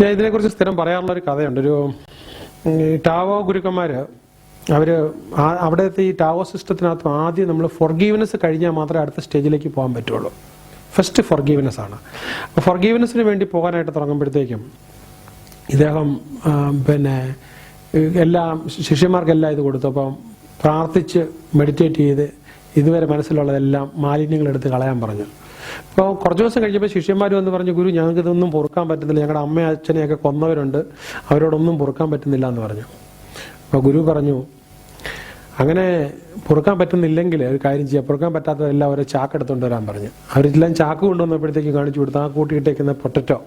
ഞാൻ ഇതിനെക്കുറിച്ച് സ്ഥിരം പറയാറുള്ള ഒരു കഥയുണ്ട്. ഒരു ടാവോ ഗുരുക്കന്മാര് അവർ അവിടുത്തെ ഈ ടാവോ സിസ്റ്റത്തിനകത്ത് ആദ്യം നമ്മൾ ഫൊർഗീവ്നെസ് കഴിഞ്ഞാൽ മാത്രമേ അടുത്ത സ്റ്റേജിലേക്ക് പോകാൻ പറ്റുള്ളൂ. ഫസ്റ്റ് ഫൊർഗീവ്നെസ് ആണ്. അപ്പോൾ ഫൊർഗീവ്നെസ്സിന് വേണ്ടി പോകാനായിട്ട് തുടങ്ങുമ്പോഴത്തേക്കും ഇദ്ദേഹം പിന്നെ എല്ലാം ശിഷ്യന്മാർക്കെല്ലാം ഇത് കൊടുത്തു. അപ്പം പ്രാർത്ഥിച്ച് മെഡിറ്റേറ്റ് ചെയ്ത് ഇതുവരെ മനസ്സിലുള്ളതെല്ലാം മാലിന്യങ്ങൾ എടുത്ത് കളയാൻ പറഞ്ഞു. അപ്പോൾ കുറച്ച് ദിവസം കഴിഞ്ഞപ്പോൾ ശിഷ്യന്മാർ വന്ന് പറഞ്ഞു ഗുരു ഞങ്ങൾക്ക് ഇതൊന്നും പൊറുക്കാൻ പറ്റുന്നില്ല. ഞങ്ങളുടെ അമ്മയും അച്ഛനെയൊക്കെ കൊന്നവരുണ്ട്. അവരോടൊന്നും പൊറുക്കാൻ പറ്റുന്നില്ല എന്ന് പറഞ്ഞു. അപ്പോൾ ഗുരു പറഞ്ഞു അങ്ങനെ പൊറുക്കാൻ പറ്റുന്നില്ലെങ്കിൽ ഒരു കാര്യം ചെയ്യാം. പൊറുക്കാൻ പറ്റാത്തതെല്ലാം അവരെ ചാക്ക് എടുത്തുകൊണ്ട് വരാൻ പറഞ്ഞു. അവരെല്ലാം ചാക്ക് കൊണ്ടുവന്നപ്പോഴത്തേക്ക് കാണിച്ചു കൊടുത്തു. ആ കൂട്ടിയിട്ടേക്കുന്ന പൊട്ടറ്റോ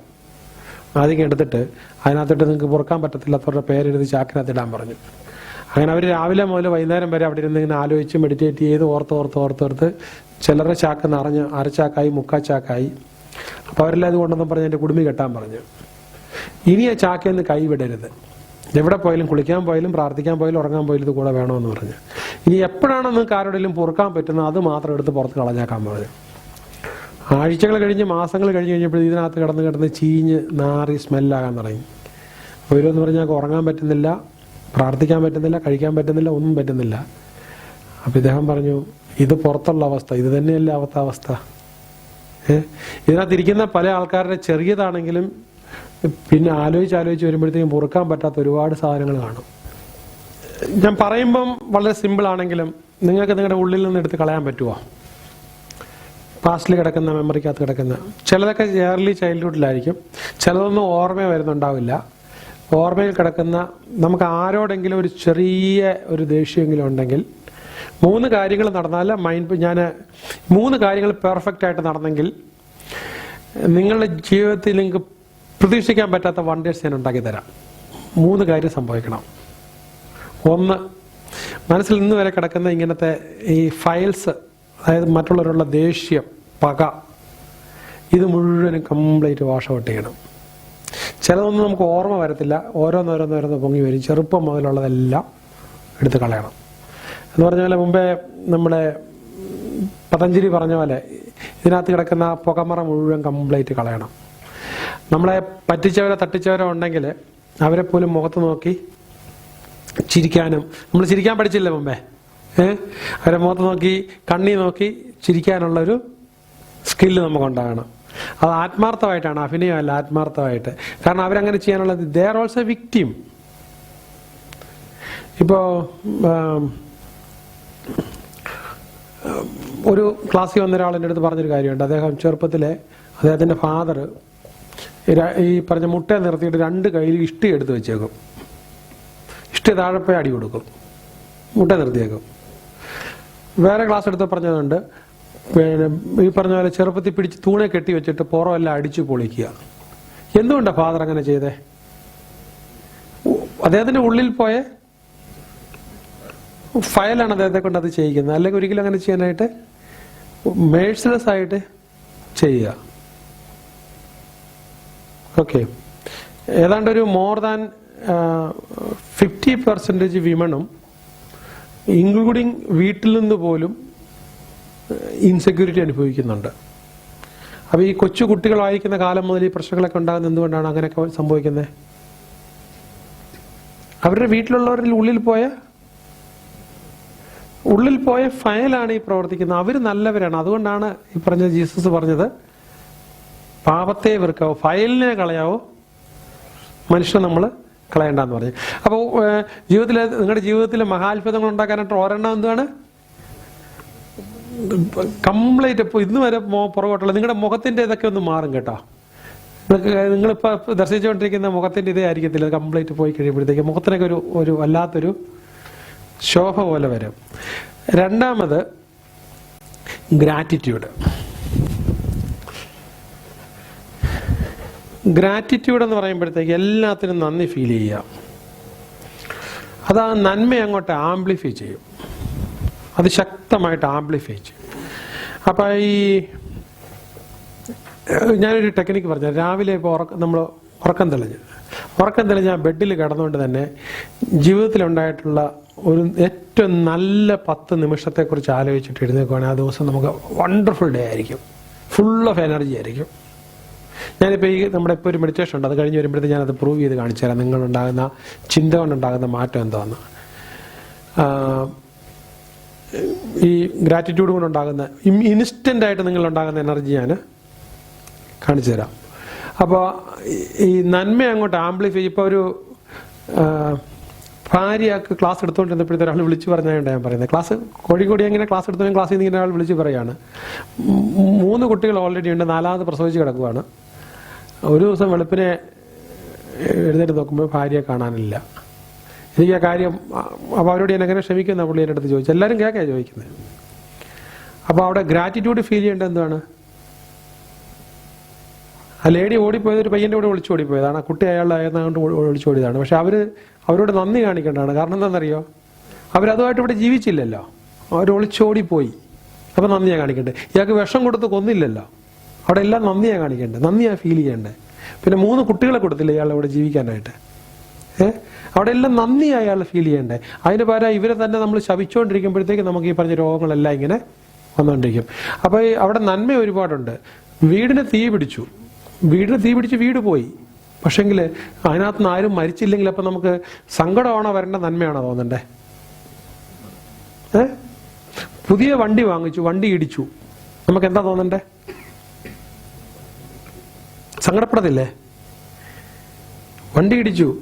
ആദ്യം എടുത്തിട്ട് അതിനകത്തോട്ട് നിങ്ങൾക്ക് പൊറുക്കാൻ പറ്റത്തില്ലാത്തവരുടെ പേരെഴുതി ചാക്കിനകത്ത് ഇടാൻ പറഞ്ഞു. അങ്ങനെ അവർ രാവിലെ മുതൽ വൈകുന്നേരം വരെ അവിടെ ഇരുന്ന് ഇങ്ങനെ ആലോചിച്ച് മെഡിറ്റേറ്റ് ചെയ്ത് ഓർത്ത് ഓർത്ത് ഓർത്ത് ഓർത്ത് ചിലരുടെ ചാക്ക് നിറഞ്ഞ് അരച്ചാക്കായി മുക്കാ ചാക്കായി അപ്പോൾ അവരെല്ലാം ഇത് കൊണ്ടെന്നും പറഞ്ഞ് എന്റെ കുടുംബി കെട്ടാൻ പറഞ്ഞു. ഇനി ആ ചാക്കിൽ നിന്ന് കൈ വിടരുത് എവിടെ പോയാലും കുളിക്കാൻ പോയാലും പ്രാർത്ഥിക്കാൻ പോയാലും ഉറങ്ങാൻ പോയാലും ഇത് കൂടെ വേണമെന്ന് പറഞ്ഞു. ഇനി എപ്പോഴാണ് നിങ്ങൾക്ക് ആരോടെങ്കിലും പൊറുക്കാൻ പറ്റുന്നത് അത് മാത്രം എടുത്ത് പുറത്ത് കളഞ്ഞാക്കാൻ പറഞ്ഞു. ആഴ്ചകൾ കഴിഞ്ഞ് മാസങ്ങൾ കഴിഞ്ഞ് കഴിഞ്ഞപ്പോൾ ഇതിനകത്ത് കിടന്ന് കിടന്ന് ചീഞ്ഞ് നാറി സ്മെല്ലാകാൻ തുടങ്ങി. ഓരോന്ന് പറഞ്ഞാൽ ഉറങ്ങാൻ പറ്റുന്നില്ല. പ്രാർത്ഥിക്കാൻ പറ്റുന്നില്ല കഴിക്കാൻ പറ്റുന്നില്ല ഒന്നും പറ്റുന്നില്ല. അപ്പം ഇദ്ദേഹം പറഞ്ഞു ഇത് പുറത്തുള്ള അവസ്ഥ ഇത് തന്നെയല്ലേ അവസ്ഥ അവസ്ഥ. ഇതിനകത്തിരിക്കുന്ന ഇതിനകത്ത് പല ആൾക്കാരുടെ ചെറിയതാണെങ്കിലും പിന്നെ ആലോചിച്ച് ആലോചിച്ച് വരുമ്പോഴത്തേക്കും പൊറുക്കാൻ പറ്റാത്ത ഒരുപാട് സാധനങ്ങൾ കാണും. ഞാൻ പറയുമ്പം വളരെ സിമ്പിൾ ആണെങ്കിലും നിങ്ങൾക്ക് നിങ്ങളുടെ ഉള്ളിൽ നിന്ന് എടുത്ത് കളയാൻ പറ്റുമോ പാസ്റ്റിൽ കിടക്കുന്ന മെമ്മറിക്കകത്ത് കിടക്കുന്ന. ചിലതൊക്കെ ഏർലി ചൈൽഡ്ഹുഡിലായിരിക്കും ചിലതൊന്നും ഓർമ്മ വരുന്നുണ്ടാവില്ല. ഓർമ്മയിൽ കിടക്കുന്ന നമുക്ക് ആരോടെങ്കിലും ഒരു ചെറിയ ഒരു ദേഷ്യമെങ്കിലും ഉണ്ടെങ്കിൽ മൂന്ന് കാര്യങ്ങൾ നടന്നാൽ മൈൻഡ് ഞാൻ മൂന്ന് കാര്യങ്ങൾ പെർഫെക്റ്റ് ആയിട്ട് നടന്നെങ്കിൽ നിങ്ങളുടെ ജീവിതത്തിൽ നിങ്ങൾക്ക് പ്രതീക്ഷിക്കാൻ പറ്റാത്ത വണ്ടേഴ്സ് ഞാൻ ഉണ്ടാക്കി തരാം. മൂന്ന് കാര്യം സംഭവിക്കണം. ഒന്ന് മനസ്സിൽ ഇന്ന് വരെ കിടക്കുന്ന ഇങ്ങനത്തെ ഈ ഫയൽസ് അതായത് മറ്റുള്ളവരുള്ള ദേഷ്യം പക ഇത് മുഴുവനും കംപ്ലീറ്റ് വാഷ് ഔട്ട് ചെയ്യണം. ചിലതൊന്നും നമുക്ക് ഓർമ്മ വരത്തില്ല. ഓരോന്നോരോന്നോരോന്ന് പൊങ്ങി വരും. ചെറുപ്പം മുതലുള്ളതെല്ലാം എടുത്ത് കളയണം. എന്ന് പറഞ്ഞ പോലെ മുമ്പേ നമ്മുടെ പതഞ്ജലി പറഞ്ഞ പോലെ ഇതിനകത്ത് കിടക്കുന്ന പുകമറ മുഴുവൻ കംപ്ലീറ്റ് കളയണം. നമ്മളെ പറ്റിച്ചവരോ തട്ടിച്ചവരോ ഉണ്ടെങ്കിൽ അവരെ പോലും മുഖത്ത് നോക്കി ചിരിക്കാനും നമ്മൾ ചിരിക്കാൻ പഠിച്ചില്ലേ മുമ്പേ? ഏ? അവരെ മുഖത്ത് നോക്കി കണ്ണി നോക്കി ചിരിക്കാനുള്ള ഒരു സ്കില്ല് നമുക്കുണ്ടാകണം അത് ആത്മാർത്ഥമായിട്ടാണ് അഭിനയമല്ല ആത്മാർത്ഥമായിട്ട്. കാരണം അവരങ്ങനെ ചെയ്യാനുള്ളത് ദേ ആർ ഓൾസോ വിക്ടിം ഇപ്പോ ഒരു ക്ലാസ്സിൽ വന്ന ഒരാൾ എന്റെ അടുത്ത് പറഞ്ഞൊരു കാര്യമുണ്ട്. അദ്ദേഹം ചെറുപ്പത്തിലെ അദ്ദേഹത്തിന്റെ ഫാദർ ഈ പറഞ്ഞ മുട്ട നിർത്തിയിട്ട് രണ്ട് കയ്യിൽ ഇഷ്ടി എടുത്ത് വെച്ചേക്കും. ഇഷ്ടി താഴെപ്പോയി അടി കൊടുക്കും. മുട്ട നിർത്തിയേക്കും. വേറെ ക്ലാസ് എടുത്ത് പറഞ്ഞതുണ്ട് പിന്നെ ഈ പറഞ്ഞ പോലെ ചെറുപ്പത്തിൽ പിടിച്ച് തൂണെ കെട്ടി വെച്ചിട്ട് പുറമെല്ലാം അടിച്ചു പൊളിക്കുക. എന്തുകൊണ്ടാണ് ഫാദർ അങ്ങനെ ചെയ്തേ? അദ്ദേഹത്തിന്റെ ഉള്ളിൽ പോയ ഫയലാണ് അദ്ദേഹത്തെ കൊണ്ട് അത് ചെയ്യിക്കുന്നത്. അല്ലെങ്കിൽ ഒരിക്കലും അങ്ങനെ ചെയ്യാനായിട്ട് മേഴ്സ്ലെസ് ആയിട്ട് ചെയ്യുക. ഓക്കെ ഏതാണ്ട് ഒരു മോർ ദാൻ ഫിഫ്റ്റി പെർസെന്റേജ് വിമണും ഇൻക്ലൂഡിങ് വീട്ടിൽ നിന്ന് പോലും ഇൻസെക്യൂരിറ്റി അനുഭവിക്കുന്നുണ്ട്. അപ്പോൾ ഈ കൊച്ചു കുട്ടികൾ കുട്ടികളായിരിക്കുന്ന കാലം മുതൽ ഈ പ്രശ്നങ്ങളൊക്കെ ഉണ്ടാകുന്നത് എന്തുകൊണ്ടാണ് അങ്ങനെയൊക്കെ സംഭവിക്കുന്നത്? അവരുടെ വീട്ടിലുള്ളവരിൽ ഉള്ളിൽ പോയ ഉള്ളിൽ പോയ ഫയലാണ് ഈ പ്രവർത്തിക്കുന്നത്. അവർ നല്ലവരാണ്. അതുകൊണ്ടാണ് ഈ പറഞ്ഞ ജീസസ് പറഞ്ഞത് പാപത്തെ വെറുക്കാവോ ഫയലിനെ കളയാവോ മനുഷ്യനെ നമ്മൾ കളയണ്ടെന്ന് പറഞ്ഞു. അപ്പോൾ ജീവിതത്തിൽ നിങ്ങളുടെ ജീവിതത്തിൽ മഹാത്ഭുതങ്ങൾ ഉണ്ടാക്കാനായിട്ട് ഒരെണ്ണം എന്താണ് കംപ്ലീറ്റ് ഇപ്പോൾ ഇന്ന് വരെ പുറകോട്ടുള്ള നിങ്ങളുടെ മുഖത്തിന്റെ ഇതൊക്കെ ഒന്ന് മാറും കേട്ടോ. നിങ്ങളിപ്പോൾ ദർശിച്ചുകൊണ്ടിരിക്കുന്ന മുഖത്തിന്റെ ഇതേ ആയിരിക്കത്തില്ല കംപ്ലീറ്റ് പോയി കഴിയുമ്പോഴത്തേക്ക് മുഖത്തിനൊക്കെ ഒരു ഒരു വല്ലാത്തൊരു ശോഭ പോലെ വരും. രണ്ടാമത് ഗ്രാറ്റിറ്റ്യൂഡ് ഗ്രാറ്റിറ്റ്യൂഡ് എന്ന് പറയുമ്പോഴത്തേക്ക് എല്ലാത്തിനും നന്ദി ഫീൽ ചെയ്യുക. അത് ആ നന്മ അങ്ങോട്ട് ആംപ്ലിഫൈ ചെയ്യും. അത് ശക്തമായിട്ട് ആംപ്ലിഫൈ ചെയ്യും. അപ്പോൾ ഈ ഞാനൊരു ടെക്നിക്ക് പറഞ്ഞു രാവിലെ ഇപ്പോൾ ഉറക്കം നമ്മൾ ഉറക്കം തെളിഞ്ഞ്. ഉറക്കം തെളിഞ്ഞ് ആ ബെഡിൽ കിടന്നുകൊണ്ട് തന്നെ ജീവിതത്തിലുണ്ടായിട്ടുള്ള ഒരു ഏറ്റവും നല്ല പത്ത് നിമിഷത്തെക്കുറിച്ച് ആലോചിച്ചിട്ട് എഴുന്നേക്കുവാണെങ്കിൽ ആ ദിവസം നമുക്ക് വണ്ടർഫുൾ ഡേ ആയിരിക്കും. ഫുൾ ഓഫ് എനർജി ആയിരിക്കും. ഞാനിപ്പോൾ ഈ നമ്മുടെ ഇപ്പോൾ ഒരു മെഡിറ്റേഷൻ ഉണ്ട്. അത് കഴിഞ്ഞ് വരുമ്പോഴത്തേക്ക് ഞാനത് പ്രൂവ് ചെയ്ത് കാണിച്ചു തരാം നിങ്ങളുണ്ടാകുന്ന ചിന്ത കൊണ്ടുണ്ടാകുന്ന മാറ്റം എന്താണെന്ന് ഈ ഗ്രാറ്റിറ്റ്യൂഡ് കൊണ്ടുണ്ടാകുന്ന ഇൻസ്റ്റന്റ് ആയിട്ട് നിങ്ങൾ ഉണ്ടാകുന്ന എനർജി ഞാൻ കാണിച്ചു തരാം. അപ്പോൾ ഈ നന്മ അങ്ങോട്ട് ആംപ്ലിഫൈ ഇപ്പോൾ ഒരു ഭാര്യയൊക്കെ ക്ലാസ് എടുത്തുകൊണ്ടിരുന്നപ്പോഴത്തെ ഒരാൾ വിളിച്ചു പറഞ്ഞാണ് ഞാൻ പറയുന്നത് ക്ലാസ് കോഴിക്കോട് എങ്ങനെ ക്ലാസ് എടുത്തു ക്ലാസ്സിൽ നിന്ന് ഇങ്ങനെ ഒരാൾ വിളിച്ച് പറയുകയാണ്. മൂന്ന് കുട്ടികൾ ഓൾറെഡി ഉണ്ട് നാലാമത് പ്രസവിച്ച് കിടക്കുവാണ്. ഒരു ദിവസം വെളുപ്പിനെ എഴുന്നേറ്റ് നോക്കുമ്പോൾ ഭാര്യയെ കാണാനില്ല. എനിക്ക് ആ കാര്യം അപ്പോൾ അവരോട് ഞാൻ എങ്ങനെ ക്ഷമിക്കുന്ന പുള്ളി എന്റെ അടുത്ത് ചോദിച്ചു എല്ലാവരും കേൾക്കാൻ ചോദിക്കുന്നത് അപ്പോൾ അവിടെ ഗ്രാറ്റിറ്റ്യൂഡ് ഫീൽ ചെയ്യേണ്ടത് എന്താണ്? ആ ലേഡി ഓടിപ്പോയത് ഒരു പയ്യന്റെ കൂടെ ഒളിച്ചു ഓടിപ്പോയതാണ്. ആ കുട്ടി അയാളുടെ ആയതുകൊണ്ട് ഒളിച്ചു ഓടിയതാണ്. പക്ഷെ അവർ അവരോട് നന്ദി കാണിക്കേണ്ടതാണ്. കാരണം എന്താണെന്നറിയോ? അവരതുമായിട്ട് ഇവിടെ ജീവിച്ചില്ലല്ലോ. അവർ ഒളിച്ചോടിപ്പോയി അപ്പം നന്ദിയാണ് കാണിക്കേണ്ടത് ഇയാൾക്ക് വിഷം കൊടുത്ത് കൊന്നില്ലല്ലോ. അവിടെ എല്ലാം നന്ദിയാണ് കാണിക്കേണ്ടത് നന്ദിയാണ് ഫീൽ ചെയ്യേണ്ടത് പിന്നെ മൂന്ന് കുട്ടികളെ കൊടുത്തില്ല ഇയാൾ ഇവിടെ ജീവിക്കാനായിട്ട്? അവിടെ എല്ലാം നന്ദി അയാൾ ഫീൽ ചെയ്യണ്ടേ. അതിന് പകരം ഇവരെ തന്നെ നമ്മൾ ശവിച്ചുകൊണ്ടിരിക്കുമ്പോഴത്തേക്ക് നമുക്ക് ഈ പറഞ്ഞ രോഗങ്ങളെല്ലാം ഇങ്ങനെ വന്നുകൊണ്ടിരിക്കും അപ്പോൾ അവിടെ നന്മ ഒരുപാടുണ്ട്. വീടിന് തീ പിടിച്ചു. വീടിന് തീ പിടിച്ച് വീട് പോയി. പക്ഷെങ്കിൽ അതിനകത്ത് നിന്ന് ആരും മരിച്ചില്ലെങ്കിൽ അപ്പം നമുക്ക് സങ്കടമാണോ വരേണ്ട നന്മയാണോ തോന്നണ്ടേ? ഏ? പുതിയ വണ്ടി വാങ്ങിച്ചു വണ്ടി ഇടിച്ചു. നമുക്ക് എന്താ തോന്നണ്ടേ? സങ്കടപ്പെടത്തില്ലേ? വണ്ടി ഇടിച്ചു.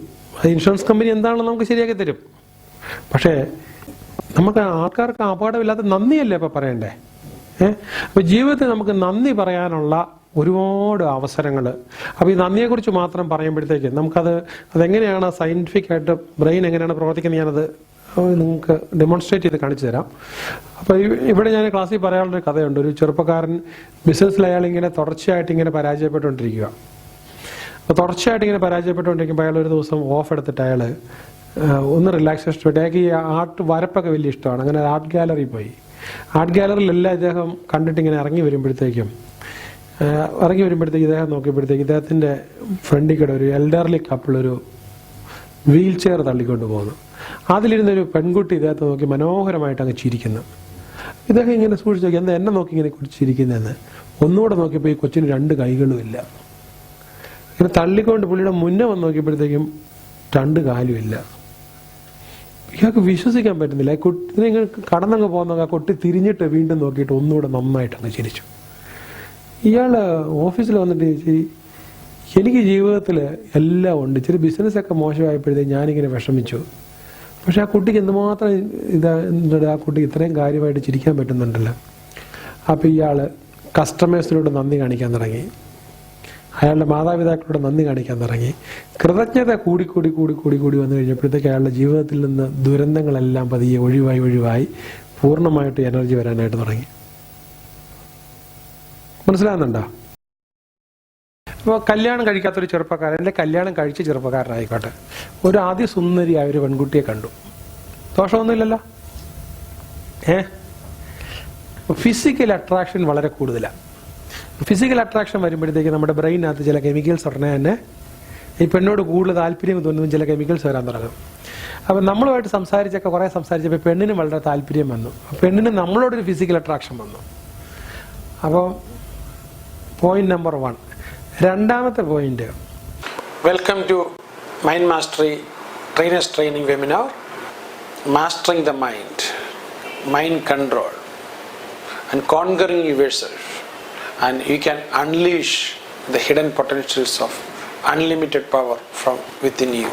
ഇൻഷുറൻസ് കമ്പനി എന്താണെന്ന് നമുക്ക് ശരിയാക്കി തരും. പക്ഷേ നമുക്ക് ആൾക്കാർക്ക് അപകടമില്ലാത്ത നന്ദിയല്ലേ ഇപ്പം പറയണ്ടേ? ഏഹ് അപ്പം ജീവിതത്തിൽ നമുക്ക് നന്ദി പറയാനുള്ള ഒരുപാട് അവസരങ്ങൾ അപ്പോൾ ഈ നന്ദിയെക്കുറിച്ച് മാത്രം പറയുമ്പോഴത്തേക്ക് നമുക്കത് അതെങ്ങനെയാണ് സയന്റിഫിക് ആയിട്ട് ബ്രെയിൻ എങ്ങനെയാണ് പ്രവർത്തിക്കുന്നത് ഞാനത് നിങ്ങൾക്ക് ഡെമോൺസ്ട്രേറ്റ് ചെയ്ത് കാണിച്ചു തരാം. അപ്പോൾ ഇവിടെ ഞാൻ ക്ലാസ്സിൽ പറയാനുള്ളൊരു കഥയുണ്ട്. ഒരു ചെറുപ്പക്കാരൻ ബിസിനസ്സിൽ അയാൾ ഇങ്ങനെ തുടർച്ചയായിട്ട് ഇങ്ങനെ പരാജയപ്പെട്ടുകൊണ്ടിരിക്കുക. അപ്പോൾ തുടർച്ചയായിട്ട് ഇങ്ങനെ പരാജയപ്പെട്ടുകൊണ്ടിരിക്കുമ്പോൾ അയാൾ ഒരു ദിവസം ഓഫ് എടുത്തിട്ട് അയാൾ ഒന്ന് റിലാക്സേഷൻ വേണ്ടി അയാൾക്ക് ഈ ആർട്ട് വരപ്പൊക്കെ വലിയ ഇഷ്ടമാണ്. അങ്ങനെ ആർട്ട് ഗാലറി പോയി. ആർട്ട് ഗാലറിയിലെല്ലാം ഇദ്ദേഹം കണ്ടിട്ട് ഇങ്ങനെ ഇറങ്ങി വരുമ്പോഴത്തേക്കും ഇറങ്ങി വരുമ്പോഴത്തേക്ക് ഇദ്ദേഹം നോക്കിയപ്പോഴത്തേക്ക് ഇദ്ദേഹത്തിന്റെ കൂടെ ഒരു എൽഡർലി കപ്പിൾ ഒരു വീൽ ചെയർ തള്ളിക്കൊണ്ട് പോകുന്നു അതിലിരുന്ന ഒരു പെൺകുട്ടി ഇദ്ദേഹത്തെ നോക്കി മനോഹരമായിട്ട് അങ്ങ് ചിരിക്കുന്നു. ഇദ്ദേഹം ഇങ്ങനെ സൂക്ഷിച്ചു നോക്കി എന്താ എന്നെ നോക്കി ഇങ്ങനെ കുടിച്ചിരിക്കുന്നതെന്ന്? ഒന്നുകൂടെ നോക്കിയപ്പോൾ ഈ കൊച്ചിന് രണ്ട് കൈകളും ഇല്ല. ഇങ്ങനെ തള്ളിക്കൊണ്ട് പുള്ളിയുടെ മുന്നേ വന്ന് നോക്കിയപ്പോഴത്തേക്കും രണ്ട് കാലും ഇല്ല. ഇയാൾക്ക് വിശ്വസിക്കാൻ പറ്റുന്നില്ല. കുട്ടി ഇങ്ങനെ കടന്നങ്ങ് പോകുന്ന ആ കുട്ടി തിരിഞ്ഞിട്ട് വീണ്ടും നോക്കിയിട്ട് ഒന്നുകൂടെ നന്നായിട്ട് അങ്ങ് ചിരിച്ചു. ഇയാൾ ഓഫീസിൽ വന്നിട്ട് ചേച്ചി എനിക്ക് ജീവിതത്തിൽ എല്ലാം ഉണ്ട്. ഇച്ചിരി ബിസിനസ്സൊക്കെ മോശമായപ്പോഴത്തേക്ക് ഞാനിങ്ങനെ വിഷമിച്ചു. പക്ഷെ ആ കുട്ടിക്ക് എന്തുമാത്രം ഇതാ ആ കുട്ടിക്ക് ഇത്രയും കാര്യമായിട്ട് ചിരിക്കാൻ പറ്റുന്നുണ്ടല്ലോ. അപ്പോൾ ഇയാൾ കസ്റ്റമേഴ്സിനോട് നന്ദി കാണിക്കാൻ തുടങ്ങി. അയാളുടെ മാതാപിതാക്കളോട് നന്ദി കാണിക്കാൻ തുടങ്ങി. കൃതജ്ഞത കൂടി കൂടി കൂടി കൂടി കൂടി വന്നു കഴിഞ്ഞപ്പോഴത്തേക്ക് അയാളുടെ ജീവിതത്തിൽ നിന്ന് ദുരന്തങ്ങളെല്ലാം പതിയെ ഒഴിവായി ഒഴിവായി പൂർണമായിട്ട് എനർജി വരാനായിട്ട് തുടങ്ങി. മനസ്സിലാകുന്നുണ്ടോ? അപ്പോൾ കല്യാണം കഴിക്കാത്തൊരു ചെറുപ്പക്കാരൻ അല്ലെ കല്യാണം കഴിച്ച ചെറുപ്പക്കാരനായിക്കോട്ടെ. ഒരു ആദ്യ സുന്ദരിയായ ഒരു പെൺകുട്ടിയെ കണ്ടു. ദോഷമൊന്നുമില്ലല്ലോ? ഏ? ഫിസിക്കൽ അട്രാക്ഷൻ വളരെ കൂടുതലാണ് ഫിസിക്കൽ അട്രാക്ഷൻ വരുമ്പോഴത്തേക്ക് നമ്മുടെ ബ്രെയിനകത്ത് ചില കെമിക്കൽസ് ഉടനെ തന്നെ ഈ പെണ്ണോട് കൂടുതൽ താല്പര്യം തോന്നുന്നു ചില കെമിക്കൽസ് വരാൻ തുടങ്ങും. അപ്പം നമ്മളുമായിട്ട് സംസാരിച്ചൊക്കെ കുറേ സംസാരിച്ചപ്പോൾ പെണ്ണിന് വളരെ താല്പര്യം വന്നു. പെണ്ണിന് നമ്മളോടൊരു ഫിസിക്കൽ അട്രാക്ഷൻ വന്നു. അപ്പോൾ പോയിന്റ് നമ്പർ വൺ രണ്ടാമത്തെ point welcome to mind mastery trainers training webinar mastering the mind mind control and conquering yourself. And you can unleash the hidden potentials of unlimited power from within you